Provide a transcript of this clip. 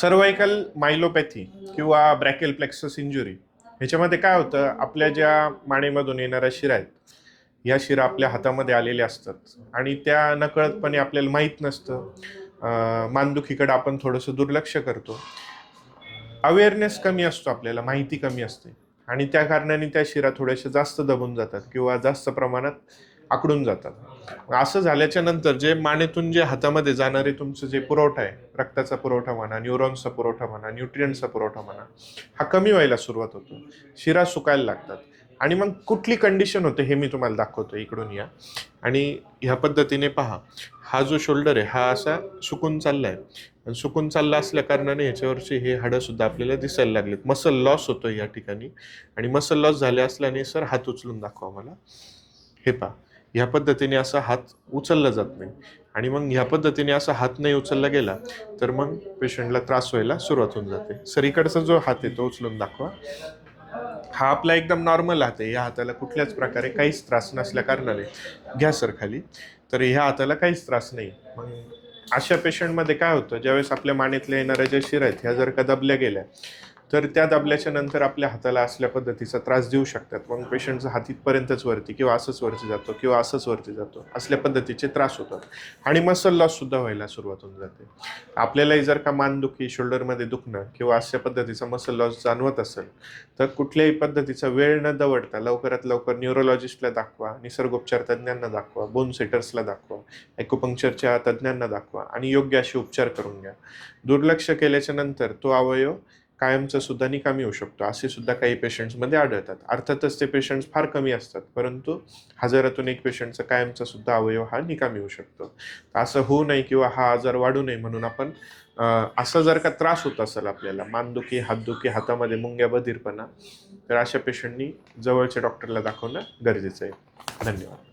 Cervical मायलोपॅथी किंवा ब्रॅकेल plexus injury ह्याच्यामध्ये काय होतं? आपल्या ज्या मानेमधून येणाऱ्या शिरा आहेत या शिरा आपल्या हातामध्ये आलेल्या असतात आणि त्या नकळतपणे आपल्याला माहीत नसतं. अं, मानदुखीकडे आपण थोडंसं दुर्लक्ष करतो. अवेअरनेस कमी असतो आपल्याला माहिती कमी असते आणि त्या कारणाने त्या शिरा थोड्याशा जास्त दबून जातात किंवा जास्त प्रमाणात आकडून जातात. असं झाल्याच्यानंतर जे मानेतून जे हातामध्ये जाणारे तुमचं जे पुरवठा आहे रक्ताचा पुरवठा म्हणा न्यूरॉन्सचा पुरवठा म्हणा न्यूट्रियंटचा पुरवठा म्हणा हा कमी व्हायला सुरुवात होतो. शिरा सुकायला लागतात. आणि मग कुठली कंडिशन होते हे मी तुम्हाला दाखवतो इकडून या. आणि ह्या पद्धतीने पहा हा जो शोल्डर आहे हा असा सुकून चालला आहे आणि सुकून चालला असल्या कारणाने ह्याच्यावरची हे हाडंसुद्धा आपल्याला दिसायला लागलेत. मसल लॉस होतो या ठिकाणी. आणि मसल लॉस झाले असल्याने सर हात उचलून दाखवा मला. हे पहा ह्या पद्धतीने असा हात उचलला जात नाही. आणि मग ह्या पद्धतीने असा हात नाही उचलला गेला तर मग पेशंटला त्रास व्हायला सुरुवात होऊन जाते. सर इकडचा जो हात आहे तो उचलून दाखवा. हा आपला एकदम नॉर्मल हात आहे. या हाताला कुठल्याच प्रकारे काहीच त्रास नसल्या कारणाने घ्या सर खाली. तर ह्या हाताला काहीच त्रास नाही. मग अशा पेशंटमध्ये काय होतं? ज्यावेळेस आपल्या मानेतल्या येणाऱ्या ज्या शिरा आहेत ह्या जर का दबल्या गेल्या तर त्या दाबल्याच्या नंतर आपल्या हाताला असल्या पद्धतीचा त्रास देऊ शकतात. मग पेशंटचा हात इथपर्यंतच वरती किंवा असंच वरती जातो किंवा असंच वरती जातो. असल्या पद्धतीचे त्रास होतात. आणि मसल लॉससुद्धा व्हायला सुरुवात होऊन जाते. आपल्यालाही जर का मानदुखी शोल्डरमध्ये दुखणं किंवा अशा पद्धतीचा मसल लॉस जाणवत असेल तर कुठल्याही पद्धतीचा वेळ न दवडता लवकरात लवकर न्यूरोलॉजिस्टला दाखवा निसर्गोपचार तज्ज्ञांना दाखवा बोन सेटर्सला दाखवा ॲक्युपंक्चरच्या तज्ज्ञांना दाखवा आणि योग्य असे उपचार करून घ्या. दुर्लक्ष केल्याच्यानंतर तो अवयव कायमचा सुद्धा निकामी होऊ शकतो. असे सुद्धा काही पेशंट्समध्ये आढळतात. अर्थातच ते पेशंट्स फार कमी असतात. परंतु हजारातून एक पेशंटचा कायमचा सुद्धा अवयव हा निकामी होऊ शकतो. असं होऊ नये किंवा हा आजार वाढू नये म्हणून आपण असा जर का त्रास होत असेल आपल्याला मानदुखी हातदुखी हातामध्ये मुंग्या बधीरपणा तर अशा पेशंटनी जवळच्या डॉक्टरला दाखवणं गरजेचं आहे. धन्यवाद.